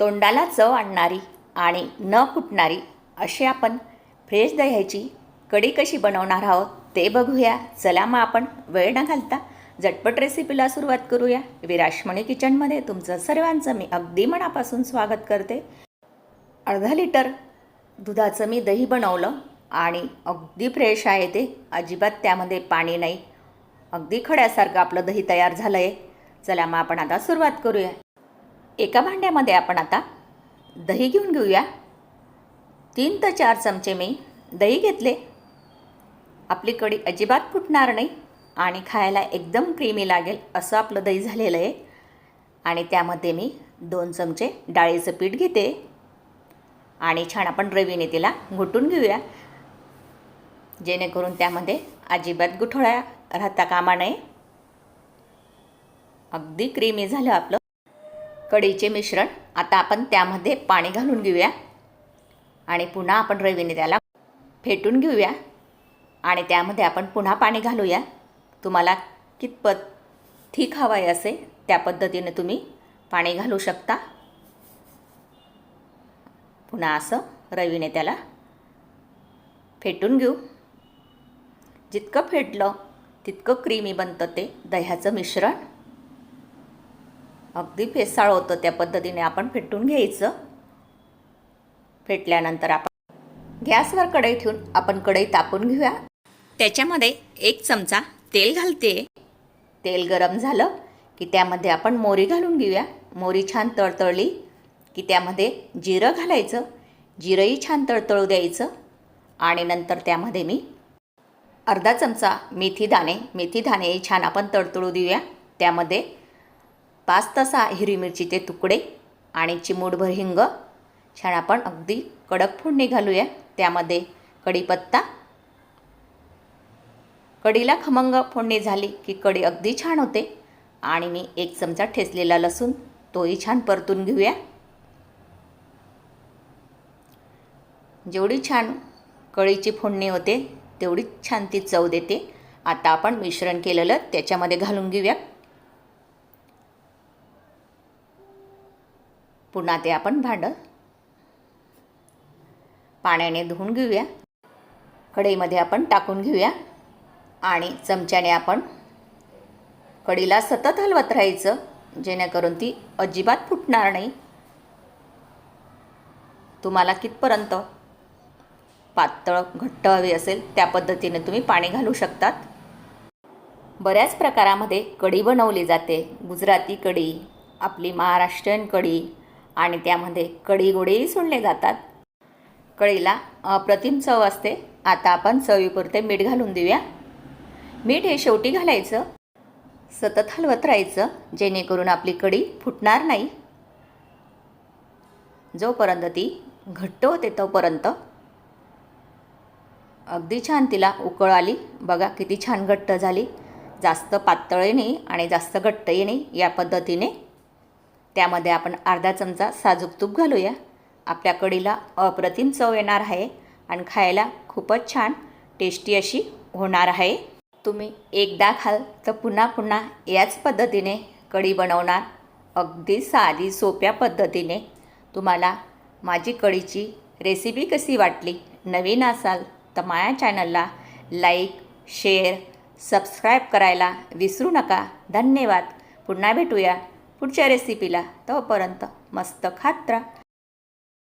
तोंडाला चव आणणारी आणि न फुटणारी अशी आपण फ्रेश दह्याची कढी कशी बनवणार आहोत ते बघूया. चला मग आपण वेळ न घालता झटपट रेसिपीला सुरुवात करूया. विराशमणी किचनमध्ये तुमचं सर्वांचं मी अगदी मनापासून स्वागत करते. अर्धा लिटर दुधाचं मी दही बनवलं आणि अगदी फ्रेश आहे ते. अजिबात त्यामध्ये पाणी नाही. अगदी खड्यासारखं आपलं दही तयार झालं आहे चला मग आपण आता सुरुवात करूया. एका भांड्यामध्ये आपण आता दही घेऊन घेऊया. तीन ते चार चमचे मी दही घेतले. आपली कढी अजिबात फुटणार नाही आणि खायला एकदम क्रीमी लागेल असं आपलं दही झालेलं आहे. आणि त्यामध्ये मी दोन चमचे डाळीचं पीठ घेते. आणि छान आपण रवीने तिला घुटून घेऊया. जेणेकरून त्यामध्ये अजिबात गुठोळ्या राहता कामा नये. अगदी क्रीमी झालं आपलं. कढीचे मिश्रण. आता आपण त्यामध्ये पाणी घालून घेऊया. आणि पुन्हा आपण रवीने त्याला फेटून घेऊया. आणि त्यामध्ये आपण पुन्हा पाणी घालूया. तुम्हाला कितपत ठीक हवं आहे असे त्या पद्धतीने तुम्ही पाणी घालू शकता. पुन्हा असं रवीने त्याला फेटून घेऊ. जितकं फेटलं तितकं क्रीमी बनतं ते दह्याचं मिश्रण. अगदी फेसाळ होतं त्या पद्धतीने आपण फेटून घ्यायचं. फेटल्यानंतर आपण गॅसवर कढई ठेवून आपण कढई तापून घेऊया. त्याच्यामध्ये एक चमचा तेल घालते. तेल गरम झालं की त्यामध्ये आपण मोरी घालून घेऊया. मोरी छान तळतळली की त्यामध्ये जिरं घालायचं. जिरंही छान तळतळू द्यायचं. आणि नंतर त्यामध्ये मी अर्धा चमचा मेथी दाणे. मेथी दाणेही छान आपण तळतळू देऊया. त्यामध्ये पाच तसा हिरवी मिरचीचे तुकडे आणि चिमूटभर हिंग. छान आपण अगदी कडक फोडणी घालूया. त्यामध्ये कढीपत्ता. कढीला खमंग फोडणी झाली की कढी अगदी छान होते. आणि मी एक चमचा ठेचलेला लसूण तोही छान परतून घेऊया. जेवढी छान कढीची फोडणी होते तेवढीच छान ती चव देते. आता आपण मिश्रण केलेलं त्याच्यामध्ये घालून घेऊया. पुन्हा ते आपण भांडं. पाण्याने धुवून घेऊया. कढईमध्ये आपण टाकून घेऊया. आणि चमच्याने आपण कढीला सतत हलवत राहायचं जेणेकरून ती अजिबात फुटणार नाही. तुम्हाला कितपर्यंत पातळ घट्ट हवी असेल त्या पद्धतीने तुम्ही पाणी घालू शकतात. बऱ्याच प्रकारामध्ये कढी बनवली जाते. गुजराती कढी आपली महाराष्ट्रीयन कढी आणि त्यामध्ये कढी गोडेही सोडले जातात. कढीला अप्रतिम चव असते. आता आपण चवीपुरते मीठ घालून देऊया. मीठ हे शेवटी घालायचं. सतत हलवत राहायचं जेणेकरून आपली कढी फुटणार नाही. जोपर्यंत ती घट्ट होते तोपर्यंत. अगदी छान तिला उकळ आली. बघा किती छान घट्ट झाली. जास्त पातळही नाही आणि जास्त घट्टही नाही या पद्धतीने त्यामध्ये आपण अर्धा चमचा साजूक तूप घालूया. आपल्या कढीला अप्रतिम चव येणार आहे आणि खायला खूपच छान टेस्टी अशी होणार आहे. तुम्ही एकदा खाल तर पुन्हा पुन्हा याच पद्धतीने कढी बनवणार. अगदी साधी सोप्या पद्धतीने. तुम्हाला माझी कढीची रेसिपी कशी वाटली नवीन असाल तर माझ्या चॅनलला लाईक शेअर सबस्क्राईब करायला विसरू नका. धन्यवाद. पुन्हा भेटूया. पुढच्या रेसिपीला तोपर्यंत मस्त खात राहा.